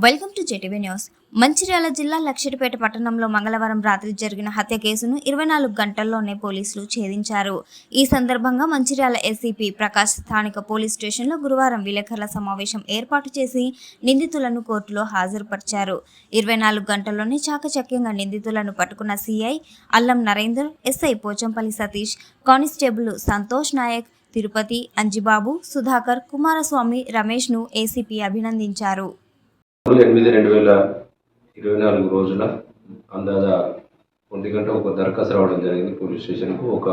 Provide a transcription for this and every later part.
Welcome to JTV news. Mancherial జిల్లా లక్షటిపేట పట్టణంలో మంగళవారం రాత్రి జరిగిన హత్య కేసును ఇరవై నాలుగు గంటల్లోనే పోలీసులు ఛేదించారు. ఈ సందర్భంగా మంచిర్యాల ఎస్సీపీ ప్రకాష్ స్థానిక పోలీస్ స్టేషన్లో గురువారం విలేకరుల సమావేశం ఏర్పాటు చేసి నిందితులను కోర్టులో హాజరుపరిచారు. ఇరవై నాలుగు గంటల్లోనే చాకచక్యంగా నిందితులను పట్టుకున్న CI Allam Narender SI Pochampally Satish constable Santosh Nayak Tirupati Anjibabu Sudhakar Kumaraswamy రమేష్ను ACP అభినందించారు. ఎనిమిది రెండు వేల ఇరవై నాలుగు రోజున అందాజ ఒంటి గంట ఒక దరఖాస్తు రావడం జరిగింది. పోలీస్ స్టేషన్కు ఒక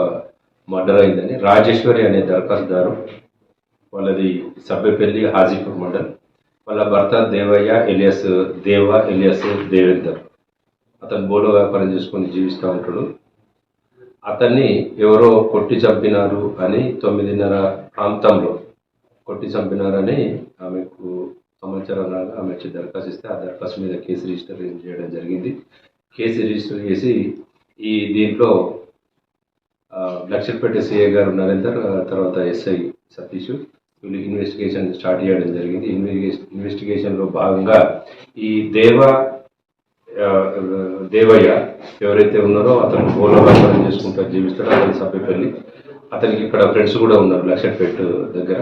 మర్డర్ అయిందని రాజేశ్వరి అనే దరఖాస్తుదారు వాళ్ళది సబ్బెపల్లి హాజీపూర్ మండల్. వాళ్ళ భర్త దేవయ్య ఎలియస్ దేవ ఎలియస్ దేవేందర్. అతను బోలో వ్యాపారం చేసుకొని జీవిస్తూ ఉంటాడు. అతన్ని ఎవరో కొట్టి చంపినారు అని తొమ్మిదిన్నర ప్రాంతంలో కొట్టి చంపినారని ఆమెకు సమాచారం రాగా ఆమె వచ్చి దరఖాస్తు ఇస్తే ఆ దరఖాస్తు మీద కేసు రిజిస్టర్ చేయడం జరిగింది. కేసు రిజిస్టర్ చేసి ఈ దీంట్లో ఆ, లక్షపేట సిఐ గారు నరేందర్ తర్వాత ఎస్ఐ సతీష్ వీళ్ళు ఇన్వెస్టిగేషన్ స్టార్ట్ చేయడం జరిగింది. ఇన్వెస్టిగేషన్ ఇన్వెస్టిగేషన్లో భాగంగా ఈ దేవ దేవయ్య ఎవరైతే ఉన్నారో అతను గోలో వ్యాపారం చేసుకుంటూ జీవిస్తాడో. అతని సభ్యపల్లి. అతనికి ఇక్కడ ఫ్రెండ్స్ కూడా ఉన్నారు లక్షపేట దగ్గర.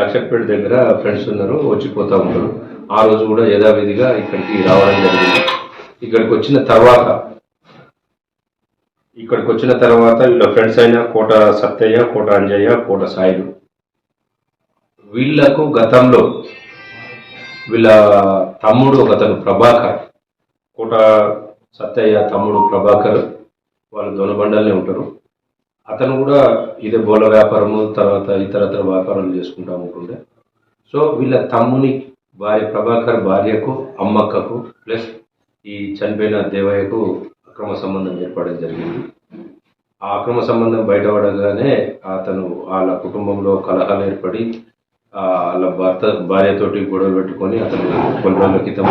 లక్షపేట దగ్గర ఫ్రెండ్స్ ఉన్నారు వచ్చిపోతూ ఉంటారు ఆ రోజు కూడా యథావిధిగా ఇక్కడికి రావడం జరిగింది. ఇక్కడికి వచ్చిన తర్వాత ఇక్కడికి వచ్చిన తర్వాత వీళ్ళ ఫ్రెండ్స్ అయిన కోట సత్తయ్య కోట అంజయ్య కోట సాయిలు. వీళ్ళకు గతంలో వీళ్ళ తమ్ముడు ఒకతను ప్రభాకర్ కోట సత్తయ్య తమ్ముడు ప్రభాకర్ వాళ్ళు దొనబండలనే ఉంటారు. అతను కూడా ఇదే బోల వ్యాపారము తర్వాత ఇతరతర వ్యాపారాలు చేసుకుంటా ఉంటుండే సో వీళ్ళ తమ్ముని భార్య ప్రభాకర్ భార్యకు అమ్మక్కకు ప్లస్ ఈ చనిపోయిన దేవయ్యకు అక్రమ సంబంధం ఏర్పడడం జరిగింది. ఆ అక్రమ సంబంధం బయటపడగానే అతను వాళ్ళ కుటుంబంలో కలహాలు ఏర్పడి వాళ్ళ భర్త భార్యతోటి గొడవలు పెట్టుకొని అతను కొన్ని రోజుల క్రితం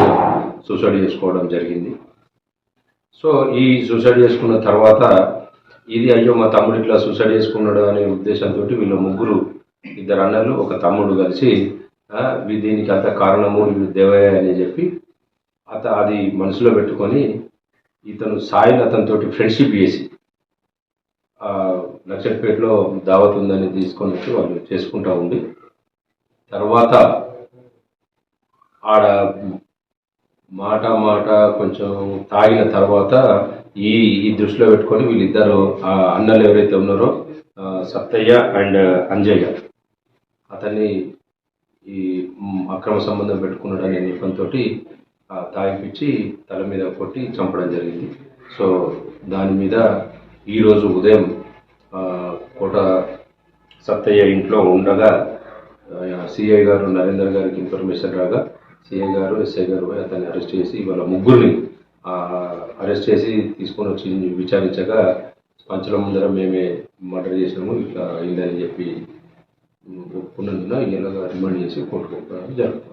సూసైడ్ చేసుకోవడం జరిగింది. సో ఈ సూసైడ్ చేసుకున్న తర్వాత ఇది అయ్యో మా తమ్ముడు ఇట్లా సూసైడ్ చేసుకున్నాడు అనే ఉద్దేశంతో వీళ్ళ ముగ్గురు ఇద్దరు అన్నలు ఒక తమ్ముడు కలిసి దీనికి అంత కారణము వీళ్ళు దేవయ్య అని చెప్పి అత అది మనసులో పెట్టుకొని ఇతను సాయిల్ అతనితోటి ఫ్రెండ్షిప్ చేసి ఆ, లక్షపేటలో దావత్ ఉందని తీసుకొని వచ్చి వాళ్ళు చేసుకుంటా ఉండి తర్వాత ఆడ మాట మాట కొంచెం తాగిన తర్వాత ఈ ఈ దృష్టిలో పెట్టుకొని వీళ్ళిద్దరు ఆ అన్నలు ఎవరైతే ఉన్నారో సత్తయ్య అండ్ అంజయ్య. అతన్ని ఈ అక్రమ సంబంధం పెట్టుకున్నాడు అనే నెపంతో తాగిపిచ్చి తల మీద కొట్టి చంపడం జరిగింది. సో దాని మీద ఈరోజు ఉదయం కోట సత్తయ్య ఇంట్లో ఉండగా సిఐ గారు నరేందర్ గారికి ఇన్ఫర్మేషన్ రాగా సిఐ గారు ఎస్ఐ గారు అతన్ని అరెస్ట్ చేసి వాళ్ళ ముగ్గురిని అరెస్ట్ చేసి తీసుకొని వచ్చి విచారించగా పంచుల ముందర మేమే మర్డర్ చేసినాము ఇట్లా అయిందని చెప్పి ఒప్పుకున్నందున ఇలా రిమాండ్ చేసి కోర్టుకు జరుగుతుంది.